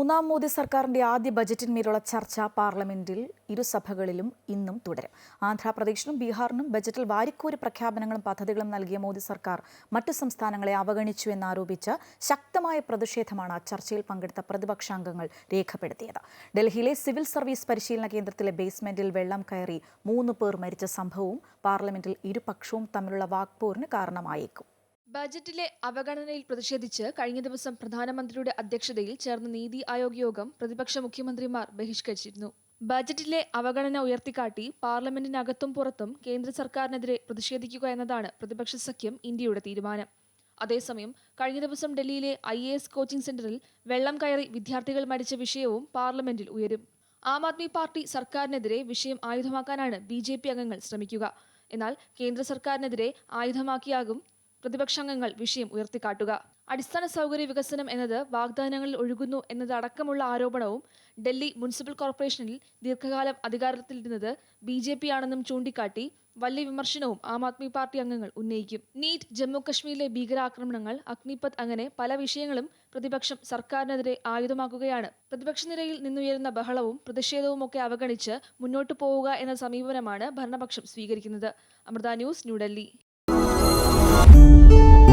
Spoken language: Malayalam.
മൂന്നാം മോദി സർക്കാരിന്റെ ആദ്യ ബജറ്റിന്മേലുള്ള ചർച്ച പാർലമെന്റിൽ ഇരുസഭകളിലും ഇന്നും തുടരും. ആന്ധ്രാപ്രദേശിനും ബീഹാറിനും ബജറ്റിൽ വാരിക്കോരി പ്രഖ്യാപനങ്ങളും പദ്ധതികളും നൽകിയ മോദി സർക്കാർ മറ്റു സംസ്ഥാനങ്ങളെ അവഗണിച്ചു എന്നാരോപിച്ച് ശക്തമായ പ്രതിഷേധമാണ് ചർച്ചയിൽ പങ്കെടുത്ത പ്രതിപക്ഷാംഗങ്ങൾ രേഖപ്പെടുത്തിയത്. ഡൽഹിയിലെ സിവിൽ സർവീസ് പരിശീലന കേന്ദ്രത്തിലെ ബേസ്മെന്റിൽ വെള്ളം കയറി മൂന്ന് പേർ മരിച്ച സംഭവവും പാർലമെന്റിൽ ഇരുപക്ഷവും തമ്മിലുള്ള വാക്പോരിന് കാരണമായേക്കും. ബജറ്റിലെ അവഗണനയിൽ പ്രതിഷേധിച്ച് കഴിഞ്ഞ ദിവസം പ്രധാനമന്ത്രിയുടെ അധ്യക്ഷതയിൽ ചേർന്ന നീതി ആയോഗ് യോഗം പ്രതിപക്ഷ മുഖ്യമന്ത്രിമാർ ബഹിഷ്കരിച്ചിരുന്നു. ബജറ്റിലെ അവഗണന ഉയർത്തിക്കാട്ടി പാർലമെന്റിനകത്തും പുറത്തും കേന്ദ്ര സർക്കാരിനെതിരെ പ്രതിഷേധിക്കുക എന്നതാണ് പ്രതിപക്ഷ സഖ്യം ഇന്ത്യയുടെ തീരുമാനം. അതേസമയം കഴിഞ്ഞ ദിവസം ഡൽഹിയിലെ ഐ എ എസ് കോച്ചിംഗ് സെന്ററിൽ വെള്ളം കയറി വിദ്യാർത്ഥികൾ മരിച്ച വിഷയവും പാർലമെന്റിൽ ഉയരും. ആം ആദ്മി പാർട്ടി സർക്കാരിനെതിരെ വിഷയം ആയുധമാക്കാനാണ് ബി ജെ പി അംഗങ്ങൾ ശ്രമിക്കുക. എന്നാൽ കേന്ദ്ര സർക്കാരിനെതിരെ ആയുധമാക്കിയാകും പ്രതിപക്ഷാംഗങ്ങൾ വിഷയം ഉയർത്തിക്കാട്ടുക. അടിസ്ഥാന സൗകര്യ വികസനം എന്നത് വാഗ്ദാനങ്ങളിൽ ഒഴുകുന്നു എന്നതടക്കമുള്ള ആരോപണവും ഡൽഹി മുനിസിപ്പൽ കോർപ്പറേഷനിൽ ദീർഘകാലം അധികാരത്തിലിരുന്നത് ബി ജെ പി ആണെന്നും ചൂണ്ടിക്കാട്ടി വലിയ വിമർശനവും ആം ആദ്മി പാർട്ടി അംഗങ്ങൾ ഉന്നയിക്കും. നീറ്റ് ജമ്മു കശ്മീരിലെ ഭീകരാക്രമണങ്ങൾ അഗ്നിപത് അങ്ങനെ പല വിഷയങ്ങളും പ്രതിപക്ഷം സർക്കാരിനെതിരെ ആയുധമാക്കുകയാണ്. പ്രതിപക്ഷ നിരയിൽ നിന്നുയരുന്ന ബഹളവും പ്രതിഷേധവും ഒക്കെ അവഗണിച്ച് മുന്നോട്ടു പോവുക എന്ന സമീപനമാണ് ഭരണപക്ഷം സ്വീകരിക്കുന്നത്. Amrita news New Delhi Thank you.